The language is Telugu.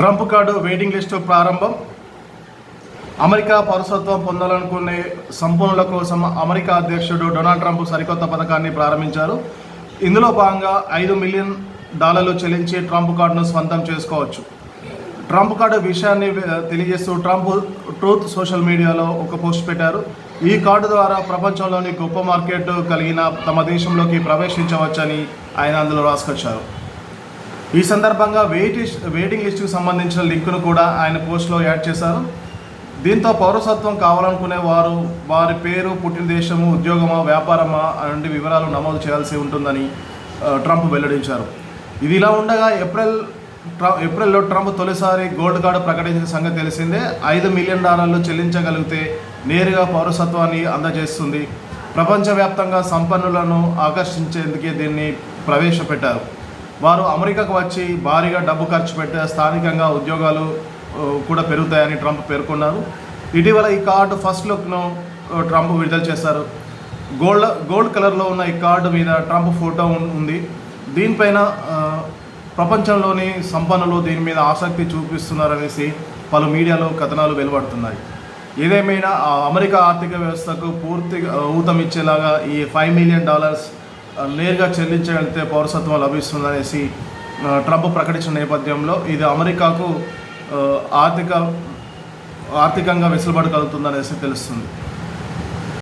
ట్రంప్ కార్డు వెయిటింగ్ లిస్టు ప్రారంభం. అమెరికా పౌరసత్వం పొందాలనుకునే సంపన్నుల కోసం అమెరికా అధ్యక్షుడు డొనాల్డ్ ట్రంప్ సరికొత్త పథకాన్ని ప్రారంభించారు. ఇందులో భాగంగా ఐదు మిలియన్ డాలర్లు చెల్లించి ట్రంప్ కార్డును స్వంతం చేసుకోవచ్చు. ట్రంప్ కార్డు విషయాన్ని తెలియజేస్తూ ట్రంప్ ట్రూత్ సోషల్ మీడియాలో ఒక పోస్ట్ పెట్టారు. ఈ కార్డు ద్వారా ప్రపంచంలోని గొప్ప మార్కెట్ కలిగిన తమ దేశంలోకి ప్రవేశించవచ్చని ఆయన అందులో రాసుకొచ్చారు. ఈ సందర్భంగా వెయిట్ వెయిటింగ్ లిస్టుకు సంబంధించిన లింకును కూడా ఆయన పోస్ట్లో యాడ్ చేశారు. దీంతో పౌరసత్వం కావాలనుకునే వారు వారి పేరు పుట్టిన దేశము ఉద్యోగమా వ్యాపారమా అలాంటి వివరాలు నమోదు చేయాల్సి ఉంటుందని ట్రంప్ వెల్లడించారు. ఇది ఇలా ఉండగా ఏప్రిల్ ట్ర- ఏప్రిల్లో ట్రంప్ తొలిసారి గోల్డ్ కార్డు ప్రకటించిన సంగతి తెలిసిందే. ఐదు మిలియన్ డాలర్లు చెల్లించగలిగితే నేరుగా పౌరసత్వాన్ని అందజేస్తుంది. ప్రపంచవ్యాప్తంగా సంపన్నులను ఆకర్షించేందుకే దీన్ని ప్రవేశపెట్టారు. వారు అమెరికాకు వచ్చి భారీగా డబ్బు ఖర్చు పెట్టే స్థానికంగా ఉద్యోగాలు కూడా పెరుగుతాయని ట్రంప్ పేర్కొన్నారు. ఇటీవల ఈ కార్డు ఫస్ట్ లుక్ను ట్రంప్ విడుదల చేశారు. గోల్డ్ గోల్డ్ కలర్లో ఉన్న ఈ కార్డు మీద ట్రంప్ ఫోటో ఉంది. దీనిపైన ప్రపంచంలోని సంపన్నులు దీని మీద ఆసక్తి చూపిస్తున్నారనేసి పలు మీడియాలో కథనాలు వెలువడుతున్నాయి. ఏదేమైనా అమెరికా ఆర్థిక వ్యవస్థకు పూర్తిగా ఊతమిచ్చేలాగా ఈ ఫైవ్ మిలియన్ డాలర్స్ నేరుగా చెల్లించగలిగితే పౌరసత్వం లభిస్తుందనేసి ట్రంప్ ప్రకటించిన నేపథ్యంలో ఇది అమెరికాకు ఆర్థిక ఆర్థికంగా వెసులుబాటు కలుగుతుందనేసి తెలుస్తుంది.